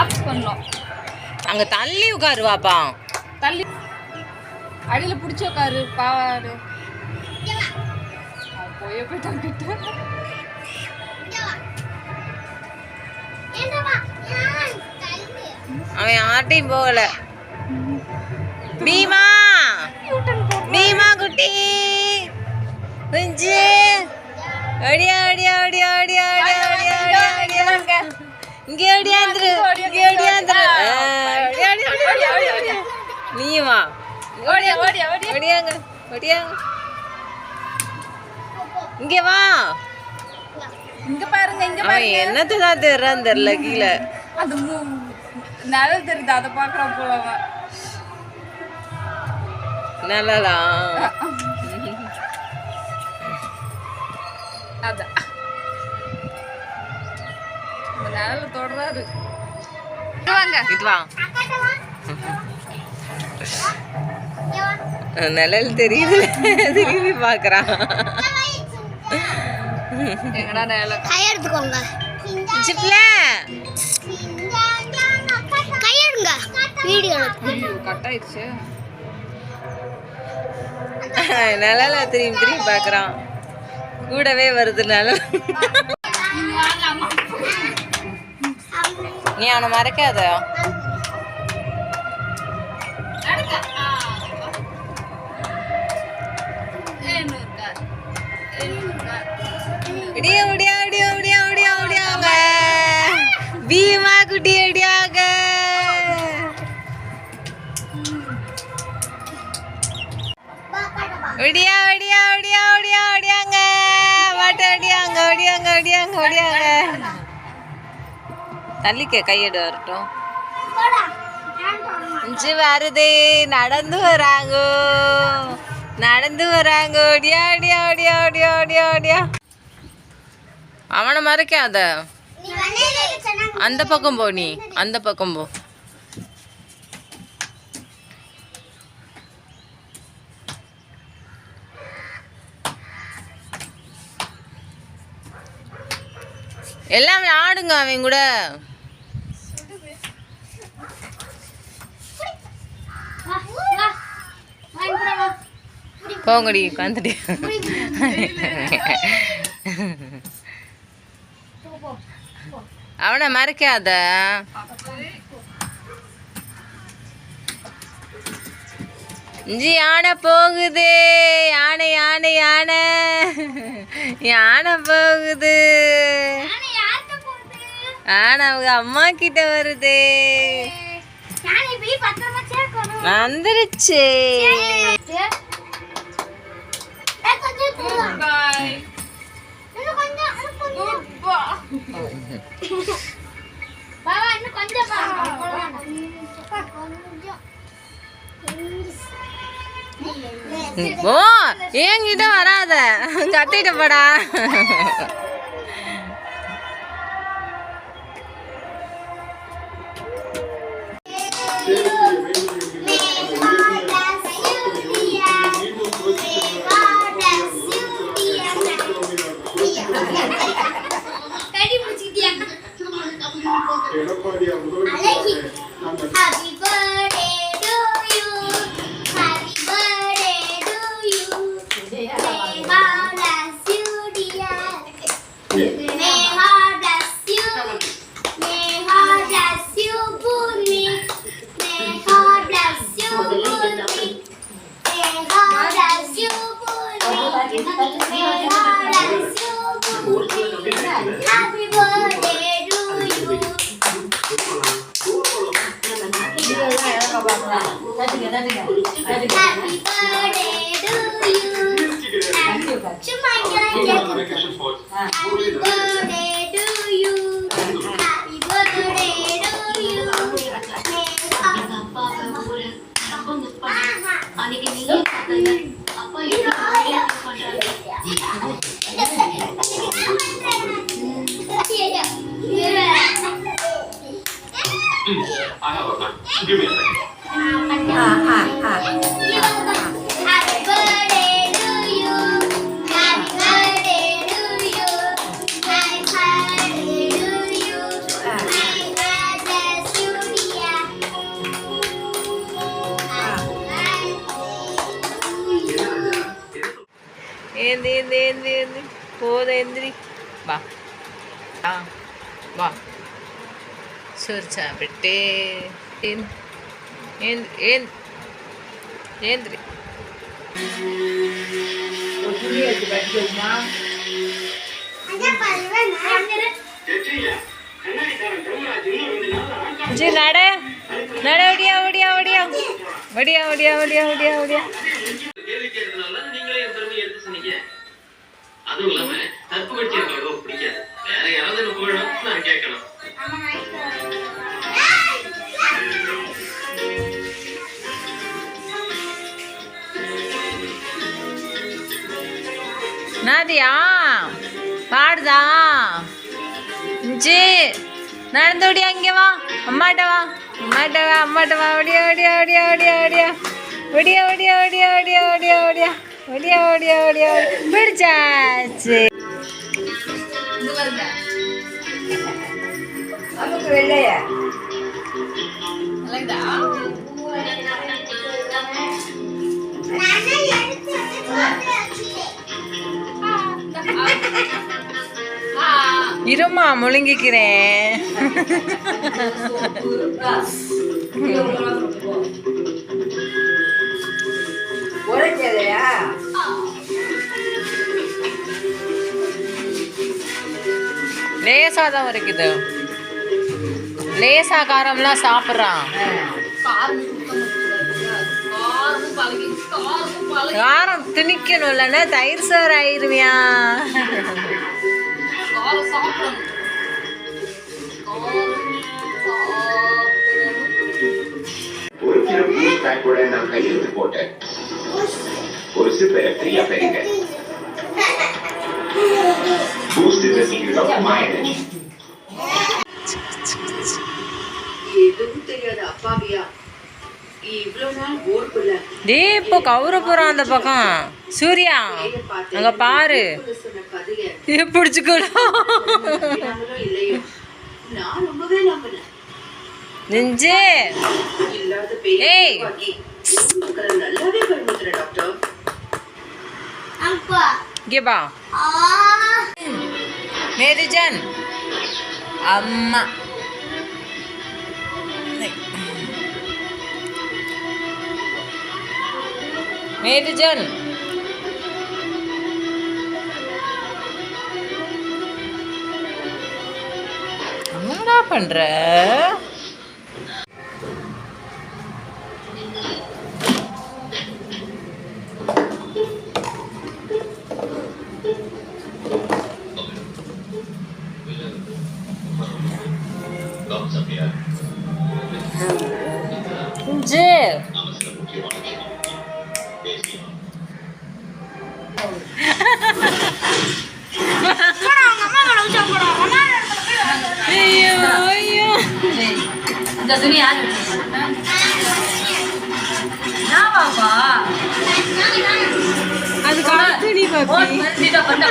Lapse பண்ணோம் அங்க தள்ளி உட்காரு வாப்பா தள்ளி. அடியில பிடிச்சி உட்காரு பாவாடு போய் போயிட்டான் கிட்ட அவன் யார்ட்டையும் போகல. பீமா. பீமா குட்டி. குஞ்சு ஓடியா ஓடியா ஓடியா இங்கே ஓடியாந்துரு இங்கே ஓடியாந்துரு. நீயும் வா. ஓடியா ஓடியா ஓடியா. ஓடியாங்க ஓடியாங்க இங்கே. வா. இங்க பாருங்க இங்க அவன் என்னத்தை தான் தெரிறான்னு தெரியல கீழே. அது நிழல் தெரியுது அதை பாக்குறான் போல அவன் அதான். நிழல தொடராரு இங்க வாங்க. இது வா. நிழல் தெரியுது திரும்பி பாக்குறான் எங்கடா நிழல? கையெடுத்துக்கோங்க. ஜிப்ல. கையெடுங்க. வீடியோ. கட் ஆயிடுச்சு. நிழல திரும்பி திரும்பி பாக்குறான் கூடவே வருது நிழல். ഞാൻ മറക്കാതെയോ ഇടിയോ ഇടിയോ ഇടിയോ ഇടിയോ ഇടിയോ ഇടിയോ ഭീമ കുട്ടി ഇടിയാക ഒടിയാ ഒടിയാ ഒടിയാ ഒടിയാ ഒടിയാങ്ങ വാട്ട ഒടിയാങ്ങ ഒടിയാങ്ങ ഒടിയാങ്ങ ഒടിയാങ്ങ தள்ளிக்க கையெடு வரட்டும். இஞ்சி வருது நடந்து வராங்க. நடந்து வராங்க. ஒடியா ஒடியா ஒடியா ஒடியா ஒடியா ஒடியா அவனை மறைக்காத. அந்த பக்கம் போ நீ. அந்த பக்கம் போ. எல்லாம் ஆடுங்க அவன் கூட. போங்கடி உட்காந்துட்டு. அவனை மறைக்காத. இஞ்சி யானை போகுது. யானை யானை யானை. யானை போகுது. யானை அவங்க அம்மா கிட்ட வருது. வந்துருச்சு. பாய் இன்னும் கொஞ்சம் ஓ ஏங்கிட்ட வராத? உங்க அத்தைகிட்ட போடா. I have a plan. Give me a second. Ah, ah, ah. போதும் எந்திரி வா. ஆ வா. சோறு சாப்பிட்டு ஏன் ஏன் ஏன் ஏந்திரி. ஜி நட. நட ஒடியா ஒடியா ஒடியா ஒடியா ஒடியா ஒடியா ஒடியா ஒடியா கேள்வி அதுவும் இல்லாம தப்பு கட்சி எனக்கு அவ்வளவா பிடிக்காது. வேற யாராவது எனக்கு புகழணும் நான் கேட்கணும் நாதியா பாடுதா? ஜி நடந்து ஓடியா இங்கே வா. அம்மாட்ட வா. அம்மாட்ட வா அம்மாட்ட வா. ஓடியா ஓடியா ஓடியா ஓடியா ஓடியா. ஓடியா ஓடியா ஓடியா ஓடியா ஓடியா. ஒடியா ஓடியா ஓடியா. பிடிச்சாச்சு வெள்ளையா? இருமா முழுங்கிக்கிறேன். புதுசாக தான் இருக்குது லேசா காரம்லாம் சாப்பிட்றான். காரம் திணிக்கணும் இல்லைன்னா தயிர் சார் ஆயிருவியா ஒரு கிலோ பீஸ் பேக்கோட நான் கையெழுத்து போட்டேன் ஒரு சிப்பரை ஃப்ரீயா பெறுங்க Boost is the secret Deepak Gowrapuram அந்த பக்கம். சூர்யா அங்க பாரு. பிடிச்சுக்கணும் நெஞ்சு. ஏய். गिबा मेरी जन மேட்டுஜன் என்னடா பண்ற? 나중에 아니 나와봐 아니 가르트리 바비 어, 진짜 건다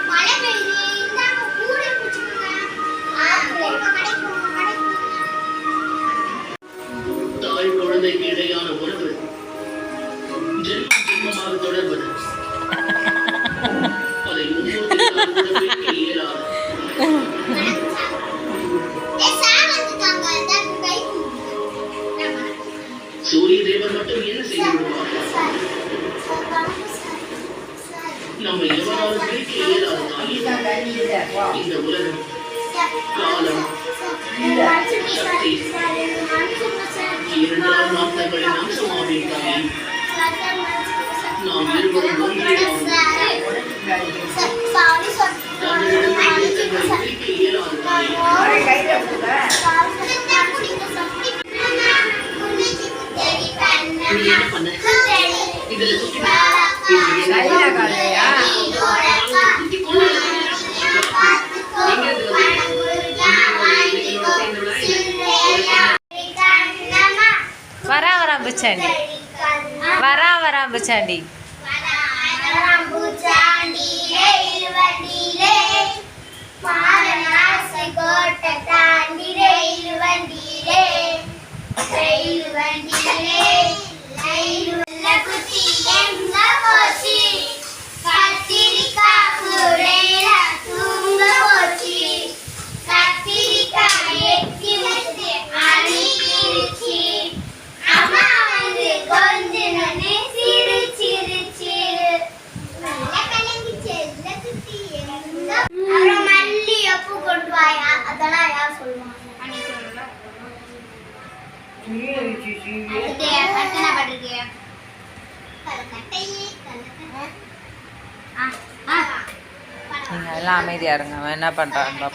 சூரிய தேவர் மட்டும் என்ன செய்து விடுவார் நம்ம எவராவது கேளாவிட்டால் இந்த உலகம் காலம் சக்தி இரண்டாம் நாட்டங்களின் அம்சமாவின் தாய் நாம் இருவரும் ஒன்றே అంబుచండి వరావరాంబుచండి Thank you. நீங்கள் எல்லாம் அமைதியா இருங்க. என்ன பண்ணுறாங்க